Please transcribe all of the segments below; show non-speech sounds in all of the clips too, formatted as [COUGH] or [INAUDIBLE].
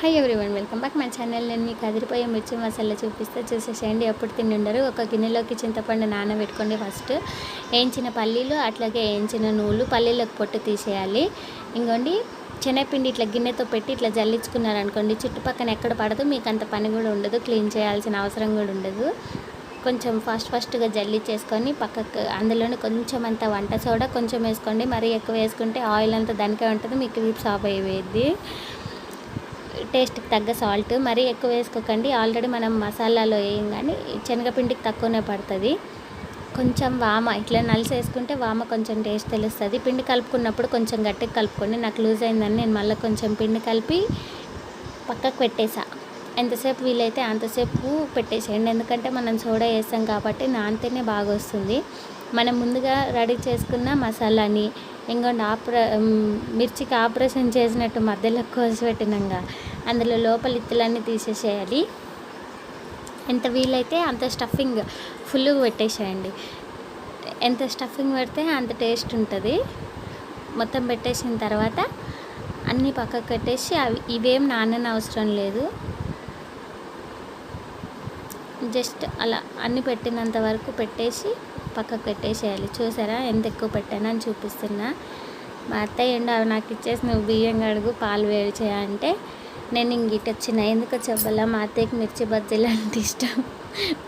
Hi everyone welcome back మా channel నేను మీకు అదిరిపోయే మిర్చి మసాలా చూపిస్తే చూసేసేయండి. ఎప్పుడు తిండి ఉండరు. ఒక గిన్నెలోకి చింతపండు నానబెట్టుకోండి ఫస్ట్. వేయించిన పల్లీలు అట్లాగే వేయించిన నూలు పల్లీలకు పొట్టు తీసేయాలి. ఇంకోండి శనగపిండి ఇట్లా గిన్నెతో పెట్టి ఇట్లా జల్లించుకున్నారనుకోండి చుట్టుపక్కన ఎక్కడ పడదు మీకు అంత పని కూడా ఉండదు క్లీన్ చేయాల్సిన అవసరం కూడా ఉండదు. కొంచెం ఫాస్ట్ ఫాస్ట్గా జల్లి చేసుకొని పక్కకు అందులోనే కొంచెం అంత వంట సోడా కొంచెం వేసుకోండి. మరీ ఎక్కువ వేసుకుంటే ఆయిల్ అంతా దానికే ఉంటుంది మీకు వీపు సాఫ్ అయిపోయింది టేస్ట్కి తగ్గ సాల్ట్ మరీ ఎక్కువ వేసుకోకండి. ఆల్రెడీ మనం మసాలాలో వేయం కానీ శనగపిండికి తక్కువనే పడుతుంది. కొంచెం వామ ఇట్లా నలిసి వేసుకుంటే వామ కొంచెం టేస్ట్ తెలుస్తుంది. పిండి కలుపుకున్నప్పుడు కొంచెం గట్టిగా కలుపుకోండి. నాకు లూజ్ అయిందని నేను మళ్ళీ కొంచెం పిండి కలిపి పక్కకు పెట్టేసా. ఎంతసేపు వీలైతే అంతసేపు పెట్టేసేయండి. ఎందుకంటే మనం సోడా వేస్తాం కాబట్టి నానితేనే బాగా వస్తుంది. మనం ముందుగా రెడీ చేసుకున్న మసాలాని ఇంకొండి ఆపర మిర్చికి ఆపరేషన్ చేసినట్టు మధ్యలో కోసి పెట్టినాక అందులో లోపల ఇత్తులన్నీ తీసేసేయాలి. ఎంత వీలైతే అంత స్టఫింగ్ ఫుల్గా పెట్టేసేయండి. ఎంత స్టఫింగ్ పెడితే అంత టేస్ట్ ఉంటుంది. మొత్తం పెట్టేసిన తర్వాత అన్నీ పక్కకు పెట్టేసి అవి ఇవేం నానని అవసరం లేదు. జస్ట్ అలా అన్నీ పెట్టినంత వరకు పెట్టేసి పక్కకు పెట్టేసేయాలి చూసారా? ఎంత ఎక్కువ పెట్టానని చూపిస్తున్నా. మా అత్తయ్య ఉండు అవి నాకు ఇచ్చేసి నువ్వు బియ్యం కడుగు పాలు వేడి చేయాలంటే నేను ఇంక వచ్చిన ఎందుకో చెప్పాలా? మా అత్తయ్యకి మిర్చి బజ్జీలు అంటే ఇష్టం.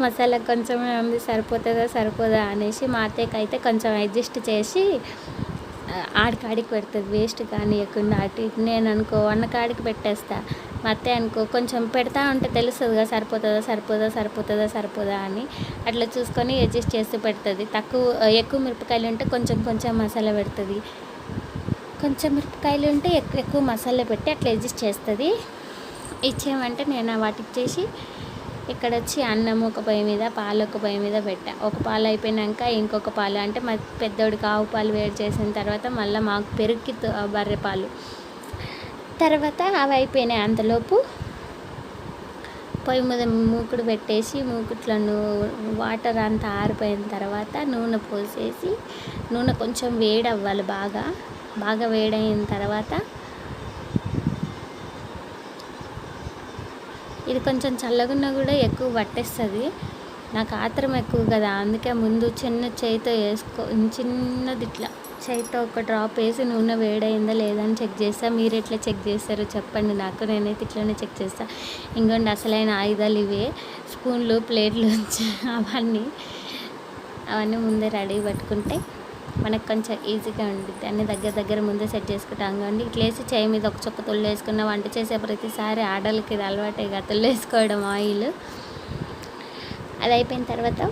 మసాలా కొంచెమే ఉంది సరిపోతుందా సరిపోదా అనేసి మా అత్తయ్యకి అయితే కొంచెం అడ్జస్ట్ చేసి ఆడికాడికి పెడుతుంది. వేస్ట్ కానియకుండా అటు ఇటు. నేను అనుకో వన్న కాడికి పెట్టేస్తా. మా అత్తయ్య అనుకో కొంచెం పెడతా ఉంటే తెలుస్తుంది కదా సరిపోతుందా సరిపోదా సరిపోతుందా సరిపోదా అని. అట్లా చూసుకొని అడ్జస్ట్ చేస్తూ పెడుతుంది. తక్కువ ఎక్కువ మిరపకాయలు ఉంటే కొంచెం కొంచెం మసాలా పెడుతుంది. కొంచెం మిరపకాయలు ఉంటే ఎక్కువ ఎక్కువ మసాలా పెట్టి అట్లా అడ్జస్ట్ చేస్తుంది. ఇచ్చేమంటే నేను వాటికి చేసి ఇక్కడ వచ్చి అన్నం ఒక పొయ్యి మీద పాలు ఒక పొయ్యి మీద పెట్టా. ఒక పాలు అయిపోయినాక ఇంకొక పాలు. అంటే మా పెద్దోడికి ఆవు పాలు వేడి చేసిన తర్వాత మళ్ళీ మాకు పెరుక్కి బర్రె పాలు. తర్వాత అవి అయిపోయినాయి అంతలోపు పొయ్యి మీద మూకుడు పెట్టేసి మూకుట్లో వాటర్ అంతా ఆరిపోయిన తర్వాత నూనె పోసేసి నూనె కొంచెం వేడి అవ్వాలి బాగా. బాగా వేడైన తర్వాత ఇది కొంచెం చల్లగున్నా కూడా ఎక్కువ పట్టేస్తుంది. నాకు ఆత్రం ఎక్కువ కదా అందుకే ముందు చిన్న చేయితో వేసుకో చిన్నది ఇట్లా చేయితో ఒక డ్రాప్ వేసి నూనె వేడైందా లేదని చెక్ చేస్తా. మీరు ఎట్లా చెక్ చేస్తారో చెప్పండి నాకు నేనైతే ఇట్లనే చెక్ చేస్తా. ఇంకోండి అసలైన ఆయుధాలు ఇవే. స్పూన్లు ప్లేట్లు అవన్నీ అవన్నీ ముందే రెడీ పెట్టుకుంటే మనకు కొంచెం ఈజీగా ఉండిద్ది. అన్ని దగ్గర దగ్గర ముందే సెట్ చేసుకుంటాం. కాబట్టి ఇట్లా వేసి చేయి మీద ఒక చుక్క తొల్లు వేసుకున్న వంట చేసే ప్రతిసారి ఆడలకి ఇది అలవాటే కదా తొల్లు వేసుకోవడం ఆయిల్. అది అయిపోయిన తర్వాత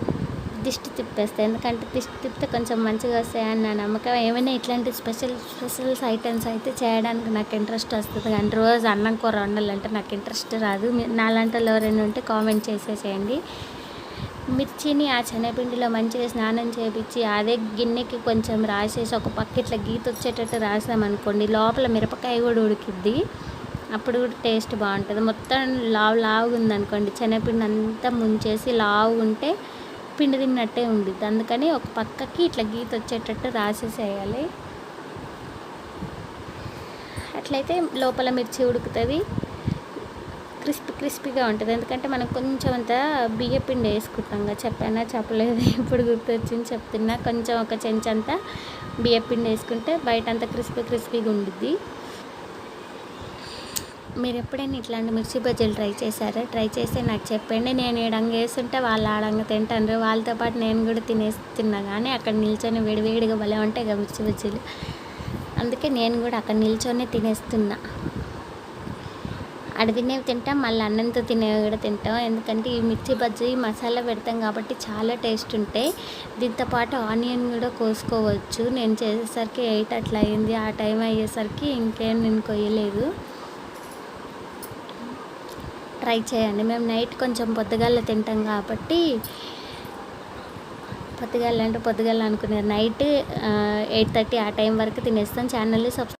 దిష్టి తిప్పేస్తాయి. ఎందుకంటే దిష్టి తిప్పితే కొంచెం మంచిగా వస్తాయని నా నమ్మకం. ఏమైనా ఇట్లాంటి స్పెషల్ స్పెషల్స్ ఐటమ్స్ అయితే చేయడానికి నాకు ఇంట్రెస్ట్ వస్తుంది. కానీ రోజు అన్నం కూర వండాలంటే నాకు ఇంట్రెస్ట్ రాదు. నాలాంటి ఎవరైనా ఉంటే కామెంట్ చేసేసేయండి. మిర్చిని ఆ శనగపిండిలో మంచిగా స్నానం చేపించి అదే గిన్నెకి కొంచెం రాసేసి ఒక పక్క ఇట్లా గీత వచ్చేటట్టు రాసామనుకోండి లోపల మిరపకాయ కూడా ఉడికిద్ది. అప్పుడు కూడా టేస్ట్ బాగుంటుంది. మొత్తం లావు లావుగా ఉందనుకోండి శనగపిండి అంతా ముంచేసి లావు ఉంటే పిండి తిన్నట్టే ఉండిద్ది. అందుకని ఒక పక్కకి ఇట్లా గీత వచ్చేటట్టు రాసేసేయాలి. అట్లయితే లోపల మిర్చి ఉడుకుతుంది. క్రిస్పీ క్రిస్పీగా ఉంటుంది. ఎందుకంటే మనం కొంచెం అంత బియ్య పిండి వేసుకుంటాం కదా చెప్పానా చెప్పలేదు. [LAUGHS] ఇప్పుడు గుర్తొచ్చింది చెప్తున్నా. కొంచెం ఒక చెంచంతా బియ్య పిండి వేసుకుంటే బయట అంతా క్రిస్పీ క్రిస్పీగా ఉండిద్ది. మీరు ఎప్పుడైనా ఇట్లాంటి మిర్చి బజ్జీలు ట్రై చేశారా? ట్రై చేస్తే నాకు చెప్పండి. నేను ఏడంగా వేస్తుంటే వాళ్ళు ఆడంగా తింటాను వాళ్ళతో పాటు నేను కూడా తినేస్తున్నా కానీ అక్కడ నిల్చొని వేడివేడిగా భలే ఉంటాయి కదా మిర్చి బజ్జీలు. అందుకే నేను కూడా అక్కడ నిల్చొని తినేస్తున్నా. అడ తినేవి తింటాం మళ్ళీ అన్నంతో తినేవి కూడా తింటాం. ఎందుకంటే ఈ మిర్చి బజ్జీ మసాలా పెడతాం కాబట్టి చాలా టేస్ట్ ఉంటాయి. దీంతో పాటు ఆనియన్ కూడా కోసుకోవచ్చు. నేను చేసేసరికి ఎయిట్ అట్లా అయింది. ఆ టైం అయ్యేసరికి ఇంకేం నేను కొయ్యలేదు. ట్రై చేయండి. మేము నైట్ కొంచెం పొద్దుగాల తింటాం కాబట్టి పొద్దుగాల అంటే పొద్దుగాల అనుకున్నారు. నైట్ ఎయిట్ థర్టీ ఆ టైం వరకు తినేస్తాం. ఛానల్ని సబ్స్క్రైబ్